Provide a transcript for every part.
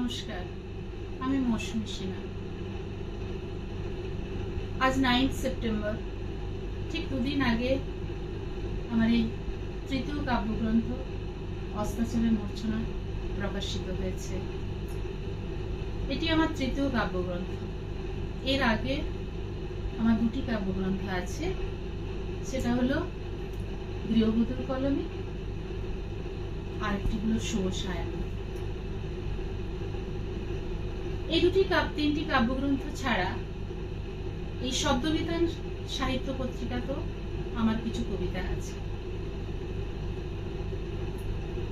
নমস্কার, আমি মৌসুমী সিনহা। আজ নাইন্থ সেপ্টেম্বর ঠিক দুদিন আগে আমার এই তৃতীয় কাব্যগ্রন্থ অস্তাচলের মূর্ছনা প্রকাশিত হয়েছে। এটি আমার তৃতীয় কাব্যগ্রন্থ। এর আগে আমার দুটি কাব্যগ্রন্থ আছে, সেটা হলো গৃহবধূর কলমে, আরেকটি হলো শুভ সায়ান্ন এই দুটি কাব্য, তিনটি কাব্যগ্রন্থ ছাড়া এই শব্দবিধান সাহিত্য পত্রিকাতেও আমার কিছু কবিতা আছে।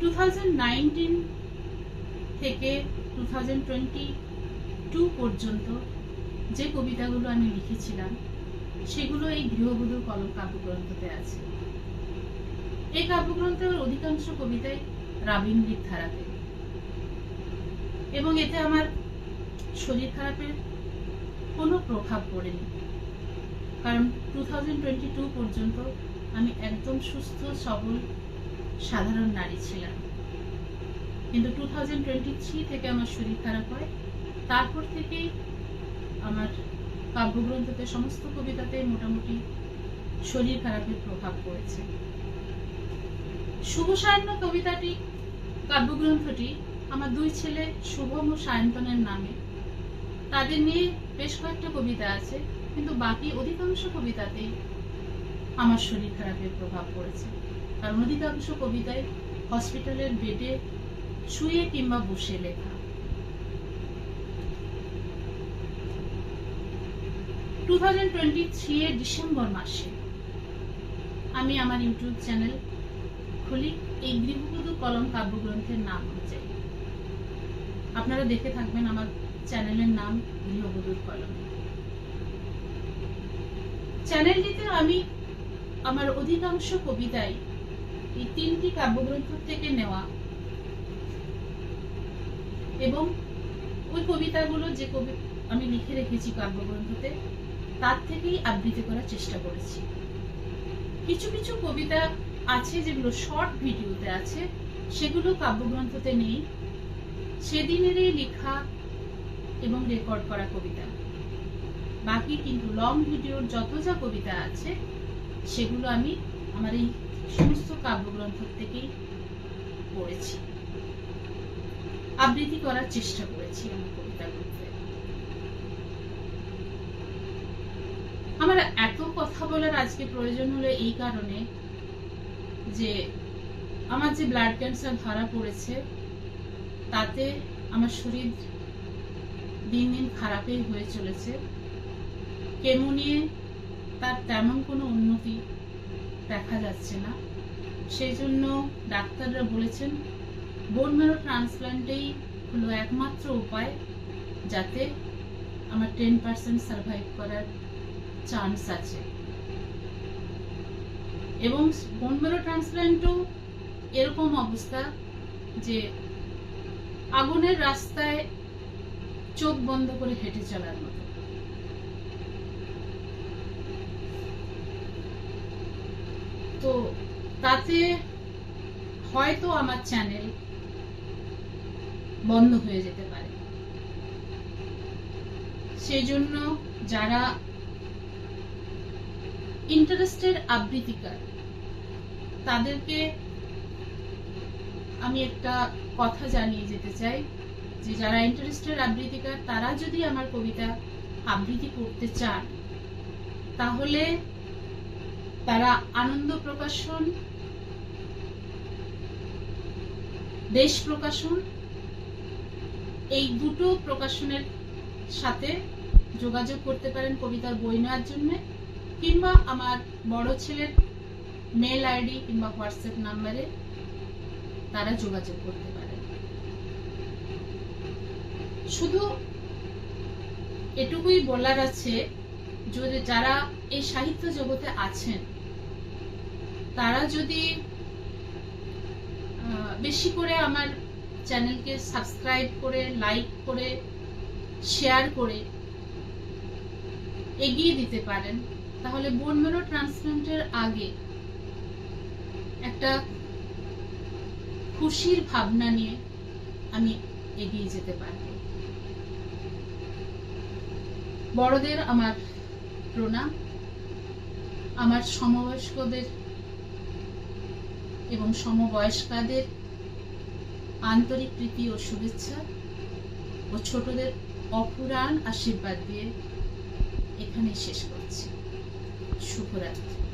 টু থেকে টু টু পর্যন্ত যে কবিতাগুলো আমি লিখেছিলাম, সেগুলো এই গৃহবধূর কলম কাব্যগ্রন্থতে আছে। এই কাব্যগ্রন্থের অধিকাংশ কবিতাই রাবীন্দ্রিক ধারাতে। এবং এতে আমার শরীর খারাপের কোনো প্রভাব পড়েনি। কারণ টু পর্যন্ত আমি একদম সুস্থ, সবল, সাধারণ নারী ছিলাম। কিন্তু টু থেকে আমার শরীর খারাপ হয়। তারপর থেকেই আমার কাব্যগ্রন্থতে, সমস্ত কবিতাতে মোটামুটি শরীর খারাপের প্রভাব পড়েছে। শুভ সায়ন্য কবিতাটি, কাব্যগ্রন্থটি আমার দুই ছেলে শুভম ও সায়ন্তনের নামে তাদের নিয়ে বেশ কয়েকটা কবিতা আছে, কিন্তু বাকি অধিকাংশ কবিতাতেই আমার শরীর খারাপের প্রভাব পড়েছে। কারণ অধিকাংশ কবিতায় হসপিটালের বেডে শুয়ে কিংবা বসে লেখা। টু থাউজেন্ড টোয়েন্টি থ্রি এর ডিসেম্বর মাসে আমি আমার ইউটিউব চ্যানেল খুলি, এই গৃহবধূ কলম কাব্যগ্রন্থের নাম অনুযায়ী। আপনারা দেখে থাকবেন আমার চ্যানেলের নাম গৃহবধূর কলম। চ্যানেলটিতে আমি আমার অধিকাংশ কবিতাই এই তিনটি কাব্যগ্রন্থ থেকে নেওয়া এবং ওই কবিতাগুলো যে কবি আমি লিখে রেখেছি কাব্যগ্রন্থতে, তার থেকেই আবৃত্তি করার চেষ্টা করেছি। কিছু কিছু কবিতা আছে যেগুলো শর্ট ভিডিওতে আছে, সেগুলো কাব্যগ্রন্থতে নেই। সেদিনেরই লেখা এবং রেকর্ড করা কবিতা। বাকি কিন্তু লং ভিডিওর যত যা কবিতা আছে, সেগুলো আমি আমার এই সমস্ত কাব্যগ্রন্থ থেকেই পড়েছি। আবৃত্তি করার চেষ্টা করেছি আমার কবিতাগুলোতে আমার এত কথা বলার আজকে প্রয়োজন হলো এই কারণে যে আমার যে ব্লাড ক্যান্সার ধরা পড়েছে, তাতে আমার শরীর দিন দিন খারাপই হয়ে চলেছে। কেমো নিয়ে তার তেমন কোনো উন্নতি দেখা যাচ্ছে না। সেই জন্য ডাক্তাররা বলেছেন বোন মেরো ট্রান্সপ্লান্টেই হলো একমাত্র উপায় যাতে আমার টেন পার্সেন্ট সার্ভাইভ করার চান্স আছে। এবং বোন মেরো ট্রান্সপ্লান্টও এরকম অবস্থা যে আগুনের রাস্তায় চোখ বন্ধ করে হেঁটে চলার মতো। তো তাতে হয়তো আমার চ্যানেল বন্ধ হয়ে যেতে পারে। সেজন্য যারা ইন্টারেস্টেড আবৃত্তিকার, তাদেরকে আমি একটা কথা জানিয়ে যেতে চাই। যে যারা ইন্টারেস্টেড আবৃত্তিকার তারা যদি আমার কবিতা আবৃত্তি করতে চান, তাহলে তারা আনন্দ প্রকাশন, দেশ প্রকাশন, এই দুটো প্রকাশনের সাথে যোগাযোগ করতে পারেন কবিতার বই নেওয়ার জন্য, কিংবা আমার বড় ছেলের মেল আইডি কিংবা হোয়াটসঅ্যাপ নাম্বারে তারা যোগাযোগ করতে পারেন। শুধু এটুকুই বলার আছে যদি যারা এই সাহিত্য জগতে আছেন, তারা যদি বেশি করে আমার চ্যানেলকে সাবস্ক্রাইব করে, লাইক করে, শেয়ার করে এগিয়ে দিতে পারেন, তাহলে বোন মেরো ট্রান্সপ্লান্টের আগে একটা খুশির ভাবনা নিয়ে আমি এগিয়ে যেতে পারবে। বড়দের আমার প্রণাম, আমার সমবয়স্কদের এবং সমবয়স্কাদের আন্তরিক প্রীতি ও শুভেচ্ছা ও ছোটদের অপুরাণ আশীর্বাদ দিয়ে এখানে শেষ করছি। শুভরাত্রি।